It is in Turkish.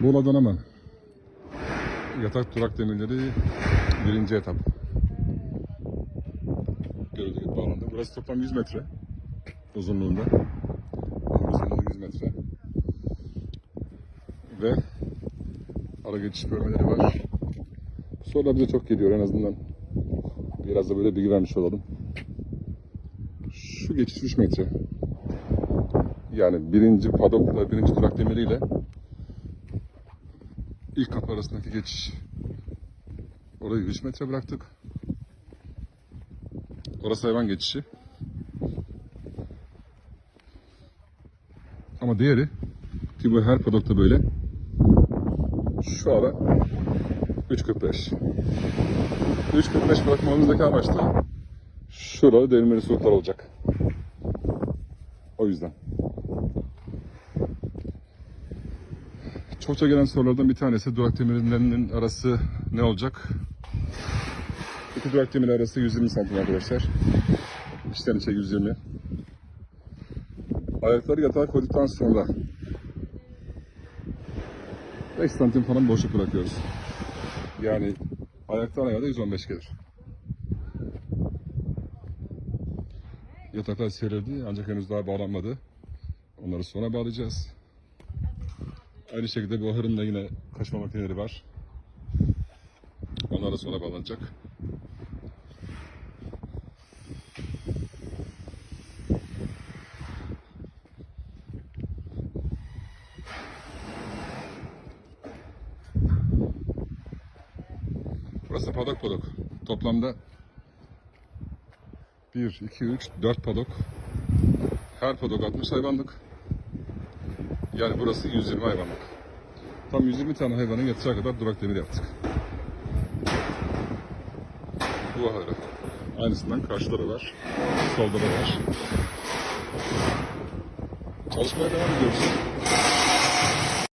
Muğla'dan hemen. Yatak durak demirleri birinci etap. Gibi bağlandı. Burası toplam 100 metre uzunluğunda. Uzunluğu 100 metre. Ve ara geçiş bölmeleri var. Sorular bize çok geliyor en azından. Biraz da böyle bilgi vermiş olalım. Şu geçiş 3 metre. Yani birinci padokla birinci durak demiriyle ilk kapı arasındaki geçiş. Orayı 3 metre bıraktık. Orası hayvan geçişi. Ama diğeri ki bu her padokta böyle. Şu ara 3.45. 3.45 bırakmamızdaki amaç da şurada devirmeli suluklar olacak. O yüzden. Çokça gelen sorulardan bir tanesi durak demirlerinin arası ne olacak? İki durak demiri arası 120 santim arkadaşlar. İçten içe 120. Ayakları yatağa koyduktan sonra 5 santim falan boşluk bırakıyoruz. Yani ayaktan ayağa da 115 gelir. Yataklar serildi ancak henüz daha bağlanmadı. Onları sonra bağlayacağız. Aynı şekilde bu ahırın da yine kaçma makineleri var. Onlar da sonra bağlanacak. Burası padok padok. Toplamda 1, 2, 3, 4 padok. Her padok 60 hayvanlık. Yani burası 120 hayvanlık. Tam 120 tane hayvanın yatacağı kadar durak demir yaptık. Bu ahırı. Aynısından karşıda da var. Solda da var. Çalışmaya devam ediyoruz.